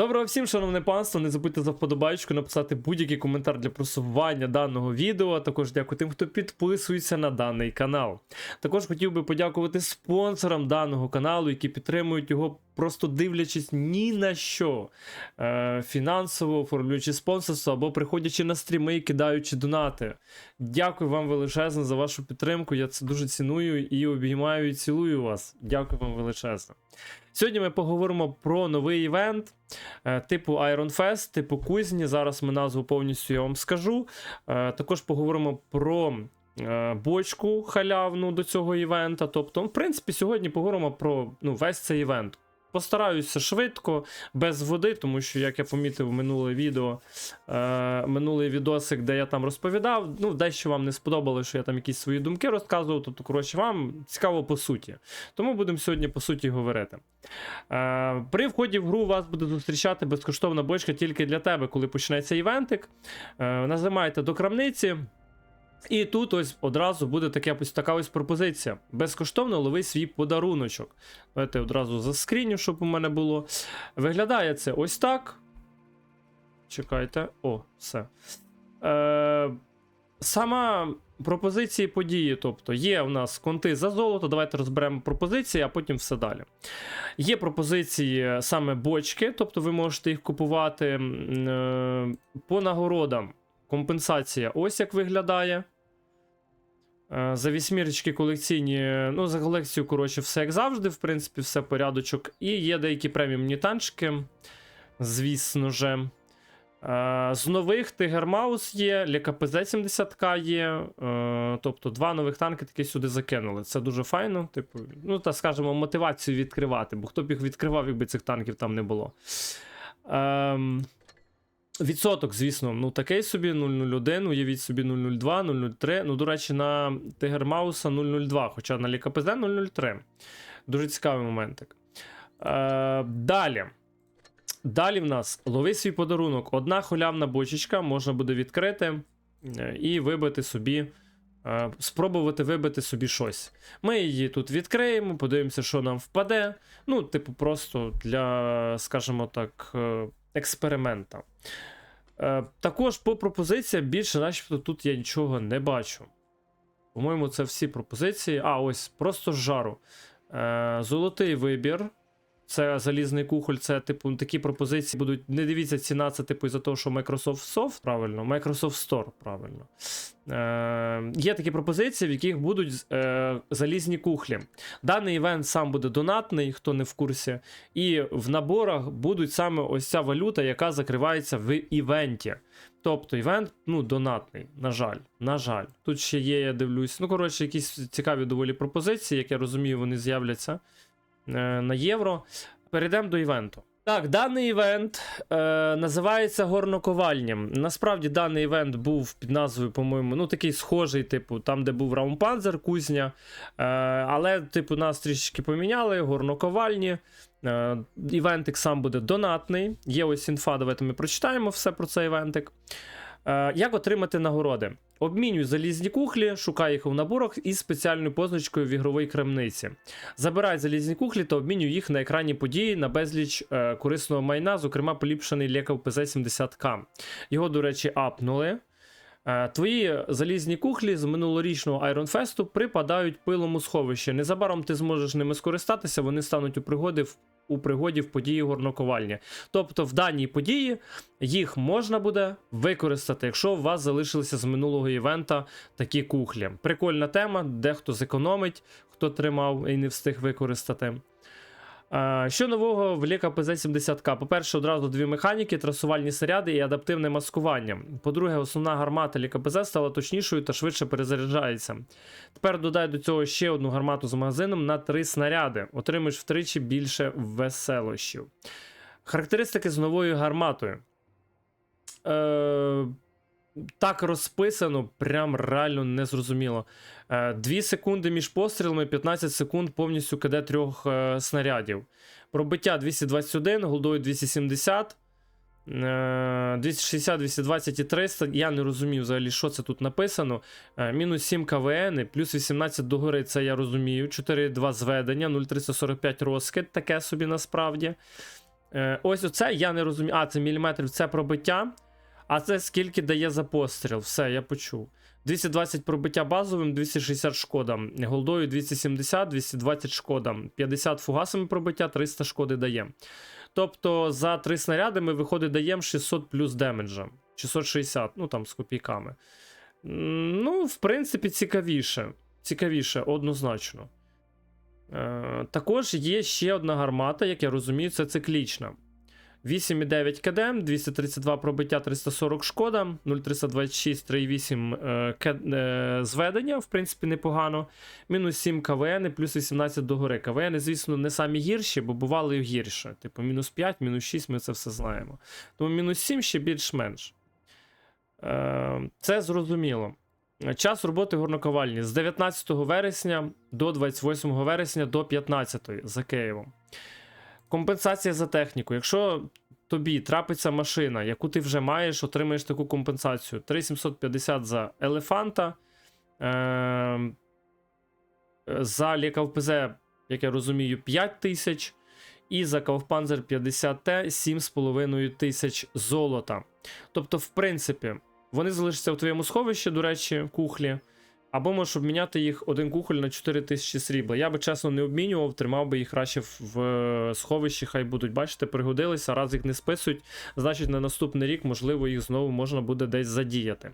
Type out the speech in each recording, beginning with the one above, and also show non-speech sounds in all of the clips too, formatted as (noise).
Доброго всім, шановне панство. Не забудьте за вподобайку написати будь-який коментар для просування даного відео. А також дякую тим, хто підписується на даний канал. Також хотів би подякувати спонсорам даного каналу, які підтримують його, просто дивлячись ні на що. Е, фінансово оформлюючи спонсорство або приходячи на стріми і кидаючи донати. Дякую вам величезно за вашу підтримку. Я це дуже ціную і обіймаю і цілую вас. Дякую вам величезно. Сьогодні ми поговоримо про новий івент е, типу Iron Fest, типу Кузні. Зараз ми назву повністю я вам скажу. Е, Також поговоримо про е, бочку халявну до цього івента. Тобто, в принципі, сьогодні поговоримо про ну, весь цей івент. Постараюся швидко, без води, тому що, як я помітив минуле відео, е, минулий відосик, де я там розповідав, ну, дещо вам не сподобалося, що я там якісь свої думки розказував. Тобто, коротше, вам цікаво по суті. Тому будемо сьогодні по суті говорити. Е, при вході в гру вас буде зустрічати безкоштовна бочка тільки для тебе, коли почнеться івентик. Е, нажимаєте до крамниці. І тут ось одразу буде таке, така ось пропозиція. Безкоштовно лови свій подаруночок. Давайте одразу заскріню, щоб у мене було. Виглядає це ось так. Чекайте. О, все. Е, сама пропозиції події, тобто є у нас конти за золото. Давайте розберемо пропозиції, а потім все далі. Є пропозиції саме бочки, тобто ви можете їх купувати е, по нагородам. Компенсація ось як виглядає. Е, За вісьмірочки колекційні, ну, за колекцію, коротше, все як завжди, в принципі, все порядочок. І є деякі преміумні танчики, звісно же. Е, З нових Тигер Маус є, ЛКПЗ 70к є. е, Тобто два нових танки таки сюди закинули. Це дуже файно. Типу, ну, та скажімо, мотивацію відкривати, бо хто б їх відкривав, якби цих танків там не було. Ем, Відсоток, звісно, ну такий собі 001, уявіть собі 002, 003. Ну, до речі, на Тигер Мауса 002, хоча на ЛКПЗ 003. Дуже цікавий моментик. Е, далі. Далі в нас лови свій подарунок. Одна халявна бочечка можна буде відкрити е, і вибити собі. е, Спробувати вибити собі щось. Ми її тут відкриємо, подивимося, що нам впаде. Ну, типу, просто для, скажімо так, е, експеримента. Е, також по пропозиціям більше, начебто, тут я нічого не бачу. По-моєму, це всі пропозиції. А, ось, просто з жару. Е, золотий вибір. Це залізний кухоль, це, типу, такі пропозиції будуть. Не дивіться, ціна, це, типу, із-за того, що Microsoft Soft, правильно, Microsoft Store, правильно. Е, є такі пропозиції, в яких будуть е, залізні кухлі. Даний івент сам буде донатний, хто не в курсі. І в наборах будуть саме ось ця валюта, яка закривається в івенті. Тобто івент, ну, донатний, на жаль. На жаль. Тут ще є, я дивлюсь. Ну, коротше, якісь цікаві доволі пропозиції, як я розумію, вони з'являться на євро. Перейдемо до івенту. Так, даний івент е, називається Горноковальням. Насправді даний івент був під назвою, по-моєму, ну такий схожий, типу, там, де був Раумпанзер, кузня. Е, але, типу, нас трішечки поміняли, горноковальні. Е, івентик сам буде донатний. Є ось інфа, давайте ми прочитаємо все про цей івентик. Е, як отримати нагороди? Обмінюй залізні кухлі, шукай їх у наборах із спеціальною позначкою в ігровій крамниці. Забирай залізні кухлі та обмінюй їх на екрані події на безліч е, корисного майна, зокрема поліпшений лекав ПЗ-70К. Його, до речі, апнули. Е, Твої залізні кухлі з минулорічного Fest припадають пилом у сховище. Незабаром ти зможеш ними скористатися, вони стануть у пригоди у пригоді в події горноковальні. Тобто в даній події їх можна буде використати, якщо у вас залишилися з минулого івента такі кухлі. Прикольна тема, дехто зекономить, хто тримав і не встиг використати. Е, Що нового в Ліка ПЗ-70К? По-перше, одразу дві механіки, трасувальні снаряди і адаптивне маскування. По-друге, основна гармата Ліка ПЗ стала точнішою та швидше перезаряджається. Тепер додай до цього ще одну гармату з магазином на три снаряди. Отримаєш втричі більше веселощів. Характеристики з новою гарматою. Е, так розписано, прям реально незрозуміло. Е, 2 секунди між пострілами, 15 секунд повністю КД трьох е, снарядів. Пробиття 221, голдою 270, е, 260, 220 і 300. Я не розумію взагалі, що це тут написано. Е, мінус 7 КВН, плюс 18 догори, це я розумію. 4,2 зведення, 0,345 розкид, таке собі насправді. Ось оце я не розумію. А, це міліметрів, це пробиття. А це скільки дає за постріл? Все, я почув. 220 пробиття базовим, 260 шкода. Голдою 270, 220 шкода. 50 фугасами пробиття, 300 шкоди дає. Тобто за 3 снаряди ми виходить даємо 600 плюс демеджа. 660, ну там з копійками. Ну, в принципі, цікавіше. Цікавіше, однозначно. Е, також є ще одна гармата, як я розумію, це циклічна. 8,9 КД, 232 пробиття, 340 шкода, 0,326, 3,8 е, е, зведення, в принципі, непогано. Мінус 7 КВН і плюс 18 до гори. КВН, звісно, не самі гірші, бо бували і гірше. Типу, мінус 5, мінус 6, ми це все знаємо. Тому мінус 7 ще більш-менш. Е, це зрозуміло. Час роботи горноковальні з 19 вересня до 28 вересня до 15 за Києвом. Компенсація за техніку. Якщо тобі трапиться машина, яку ти вже маєш, отримаєш таку компенсацію. 3750 за елефанта. Е- за Лєкавпз, як я розумію, 5 тисяч. І за Кавпанзер 50Т 7,5 тисяч золота. Тобто, в принципі, вони залишаться в твоєму сховищі, до речі, кухлі. Або можеш обміняти їх один кухоль на 4 тисячі срібла. Я би чесно не обмінював, тримав би їх краще в, в сховищі, хай будуть, бачите, пригодилися, раз їх не списують, значить на наступний рік, можливо, їх знову можна буде десь задіяти.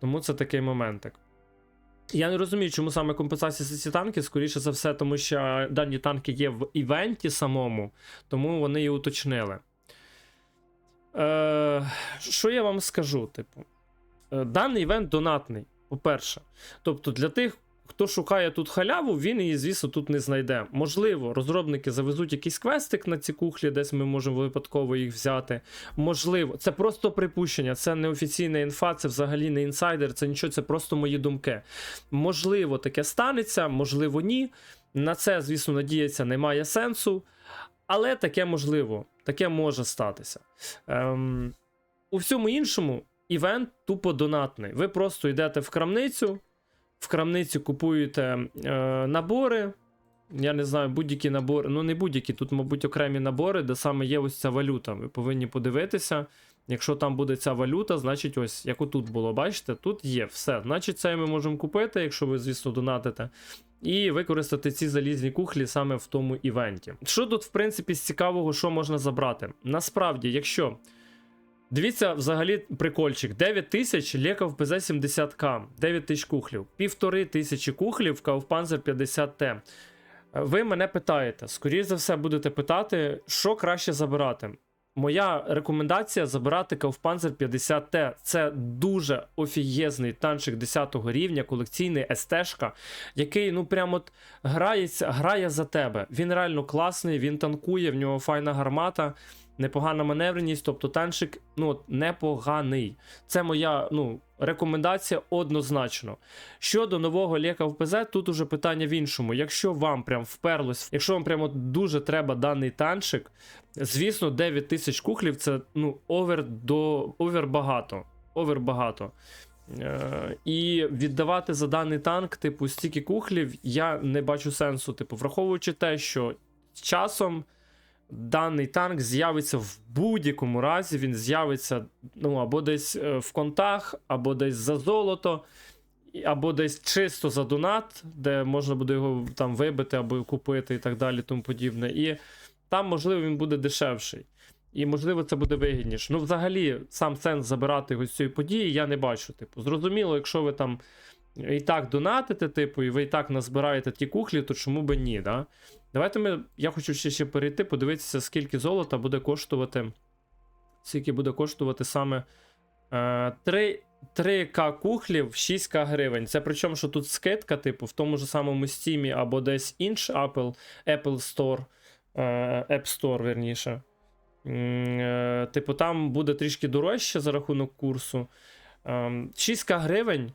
Тому це такий моментик. Я не розумію, чому саме компенсація за ці танки, скоріше за все, тому що дані танки є в івенті самому, тому вони і уточнили. Е, що я вам скажу? Типу, Е, даний івент донатний, по-перше. Тобто, для тих, хто шукає тут халяву, він її, звісно, тут не знайде. Можливо, розробники завезуть якийсь квестик на ці кухлі, десь ми можемо випадково їх взяти. Можливо, це просто припущення, це не офіційна інфа, це взагалі не інсайдер, це нічого, це просто мої думки. Можливо, таке станеться, можливо, ні. На це, звісно, надіятися немає сенсу. Але таке можливо, таке може статися. Ем, у всьому іншому, івент тупо донатний. Ви просто йдете в крамницю, в крамниці купуєте е, набори. Я не знаю, будь-які набори. Ну, не будь-які, тут, мабуть, окремі набори, де саме є ось ця валюта. Ви повинні подивитися. Якщо там буде ця валюта, значить, ось, як отут було, бачите, тут є все. Значить, це ми можемо купити, якщо ви, звісно, донатите. І використати ці залізні кухлі саме в тому івенті. Що тут, в принципі, з цікавого, що можна забрати? Насправді, якщо. Дивіться, взагалі, прикольчик. 9 тисяч лєкав ПЗ-70К, 9 тисяч кухлів, півтори тисячі кухлів Кауфпанзер 50Т. Ви мене питаєте, скоріш за все, будете питати, що краще забирати. Моя рекомендація забирати Кауфпанзер 50Т. Це дуже офігезний танчик 10 рівня, колекційний СТ-шка, який ну прямо от грається, грає за тебе. Він реально класний, він танкує, в нього файна гармата, непогана маневреність, тобто танчик ну, непоганий. Це моя ну, рекомендація однозначно. Щодо нового лека в ПЗ, тут уже питання в іншому. Якщо вам прям вперлось, якщо вам прямо дуже треба даний танчик, звісно, 9 тисяч кухлів це ну, овер до овер багато. Овер багато. Е, і віддавати за даний танк, типу, стільки кухлів, я не бачу сенсу. Типу, враховуючи те, що з часом даний танк з'явиться в будь-якому разі, він з'явиться ну, або десь е, в контах, або десь за золото, або десь чисто за донат, де можна буде його там вибити або купити і так далі, тому подібне. І там, можливо, він буде дешевший. І, можливо, це буде вигідніше. Ну, взагалі, сам сенс забирати його з цієї події я не бачу. Типу, зрозуміло, якщо ви там і так донатите, типу, і ви і так назбираєте ті кухлі, то чому би ні, да? Давайте ми. Я хочу ще, ще перейти, подивитися, скільки золота буде коштувати. Скільки буде коштувати саме е, 3, 3К кухлів, 6К гривень. Це причому, що тут скидка, типу, в тому ж самому Steam або десь інший Apple, Apple Store, е, App Store, верніше. Е, Типу, там буде трішки дорожче за рахунок курсу. Ем, 6К гривень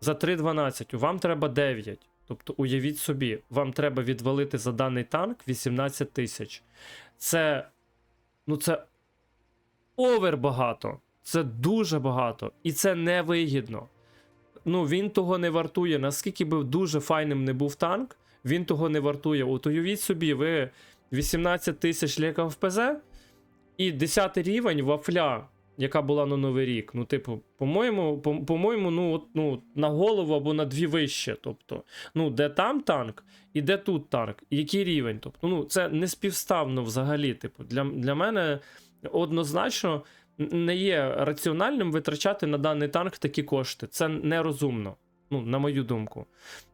за 3.12, вам треба 9. Тобто, уявіть собі, вам треба відвалити за даний танк 18 тисяч. Це. Ну, це овер багато. Це дуже багато. І це невигідно. Ну, він того не вартує. Наскільки би дуже файним не був танк, він того не вартує. От уявіть собі, ви 18 тисяч ліка в ПЗ, І 10 рівень вафля, яка була на Новий рік. Ну, типу, по-моєму, по- по-моєму, ну, от, ну, на голову або на дві вище. Тобто, ну, де там танк, і де тут танк, і який рівень. Тобто, ну, це не співставно взагалі. Типу, для, для мене однозначно не є раціональним витрачати на даний танк такі кошти. Це нерозумно, ну, на мою думку.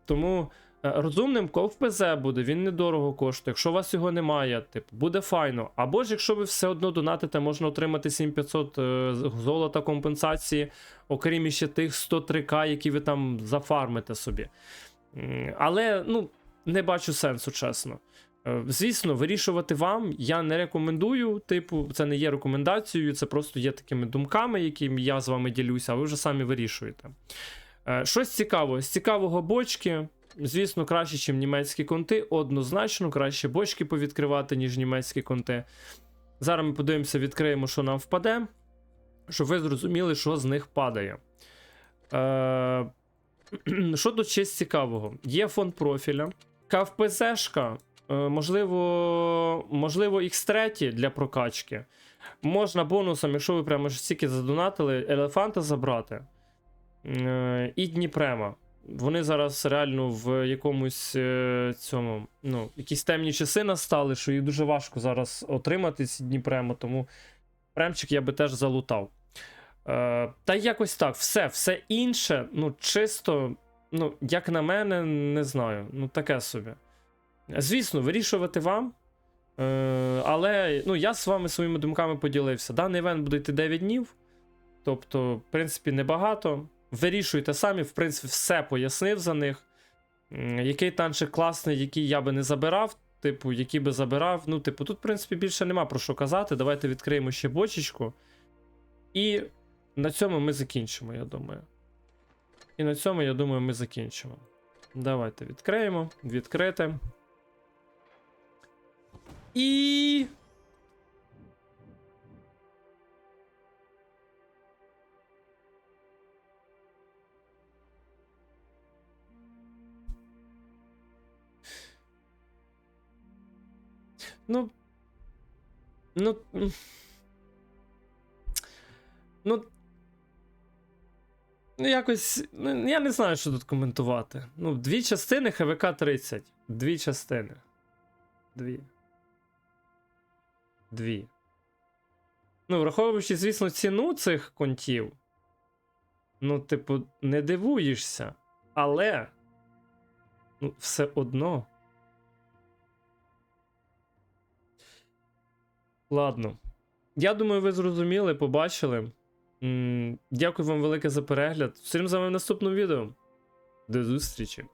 Тому розумним ков ПЗ буде, він недорого коштує. Якщо у вас його немає, типу, буде файно. Або ж якщо ви все одно донатите, можна отримати 7500 е, золота компенсації, окрім іще тих 103к, які ви там зафармите собі. Але ну, не бачу сенсу, чесно. Е, Звісно, вирішувати вам я не рекомендую. Типу, це не є рекомендацією, це просто є такими думками, якими я з вами ділюся, а ви вже самі вирішуєте. Е, Щось цікавого. З цікавого бочки. Звісно, краще, ніж німецькі конти. Однозначно, краще бочки повідкривати, ніж німецькі конти. Зараз ми подивимося, відкриємо, що нам впаде, щоб ви зрозуміли, що з них падає. Е, (clears throat) що тут ще цікавого? Є фонд профіля. КФПЗшка, е, можливо, можливо, X3 для прокачки. Можна бонусом, якщо ви прямо стільки задонатили, елефанта забрати. Е, І Дніпрема. Вони зараз реально в якомусь е, цьому, ну, якісь темні часи настали, що їх дуже важко зараз отримати ці Дніпрема, тому премчик я би теж залутав. Е, та якось так, все, все інше, ну, чисто, ну, як на мене, не знаю. Ну, таке собі. Звісно, вирішувати вам. Е, але ну, я з вами своїми думками поділився. Даний івент буде йти 9 днів. Тобто, в принципі, небагато. Вирішуйте самі, в принципі, все пояснив за них. Який танчик класний, який я би не забирав, типу, який би забирав. Ну, типу, тут, в принципі, більше нема про що казати. Давайте відкриємо ще бочечку. І на цьому ми закінчимо, я думаю. І на цьому, я думаю, ми закінчимо. Давайте відкриємо. Відкрити. І. Ну. Ну. Ну. Ну, якось. Ну, я не знаю, що тут коментувати. Ну, дві частини ХВК 30. Дві частини. Дві. Дві. Ну, враховуючи, звісно, ціну цих контів. Ну, типу, не дивуєшся. Але. Ну, все одно. Ладно. Я думаю, ви зрозуміли, побачили. М, Дякую вам велике за перегляд. Всім з вами в наступному відео. До зустрічі!